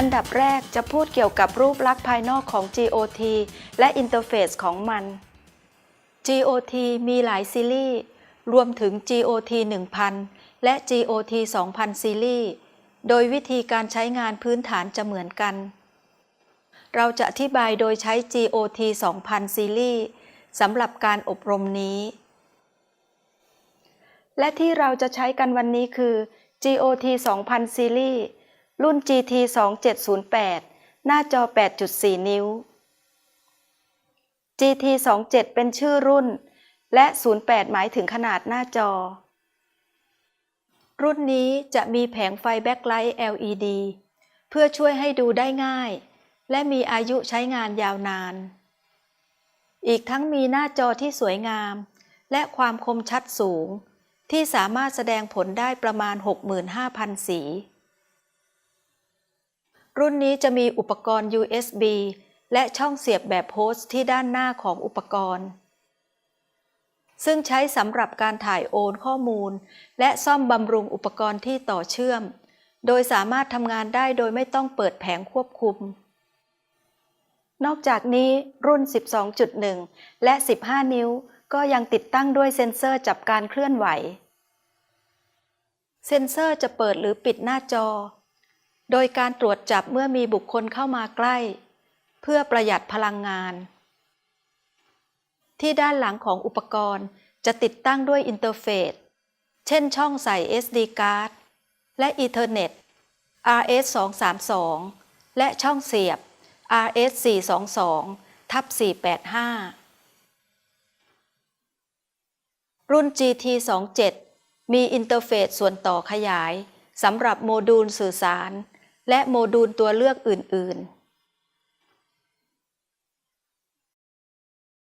อันดับแรกจะพูดเกี่ยวกับรูปลักษณ์ภายนอกของ GOT และอินเทอร์เฟซของมัน GOT มีหลายซีรีส์ รวมถึง GOT 1000 และ GOT 2000 ซีรีส์ โดยวิธีการใช้งานพื้นฐานจะเหมือนกัน เราจะอธิบายโดยใช้ GOT 2000 ซีรีส์สำหรับการอบรมนี้ และที่เราจะใช้กันวันนี้คือ GOT 2000 ซีรีส์ รุ่น GT 2708 หน้าจอ 8.4 นิ้ว GT 27เป็นชื่อรุ่น และ 08 หมายถึงขนาดหน้าจอ รุ่นนี้จะมีแผงไฟแบ็คไลท์ LED เพื่อช่วยให้ดูได้ง่าย และมีอายุใช้งานยาวนาน อีกทั้งมีหน้าจอที่สวยงาม และความคมชัดสูง ที่สามารถแสดงผลได้ประมาณ 65,000 สี รุ่นนี้จะมีอุปกรณ์ USB และช่องเสียบแบบโพสต์ที่ด้านหน้าของอุปกรณ์ ซึ่งใช้สำหรับการถ่ายโอนข้อมูล และซ่อมบำรุงอุปกรณ์ที่ต่อเชื่อม โดยสามารถทำงานได้โดยไม่ต้องเปิดแผงควบคุม นอกจากนี้รุ่น 12.1 และ 15 นิ้ว ก็ยังติดตั้งด้วยเซ็นเซอร์จับการเคลื่อนไหว เซ็นเซอร์จะเปิดหรือปิดหน้าจอ โดยการตรวจจับเมื่อมีบุคคลเข้ามาใกล้ เพื่อประหยัดพลังงาน ที่ด้านหลังของอุปกรณ์จะติดตั้งด้วยอินเทอร์เฟซเช่นช่องใส่ SD card และ Ethernet RS 232และช่องเสียบ RS 422ทับ485 รุ่น GT 27มีอินเทอร์เฟซส่วนต่อขยายสำหรับโมดูลสื่อสาร และโมดูลตัวเลือกอื่น ๆ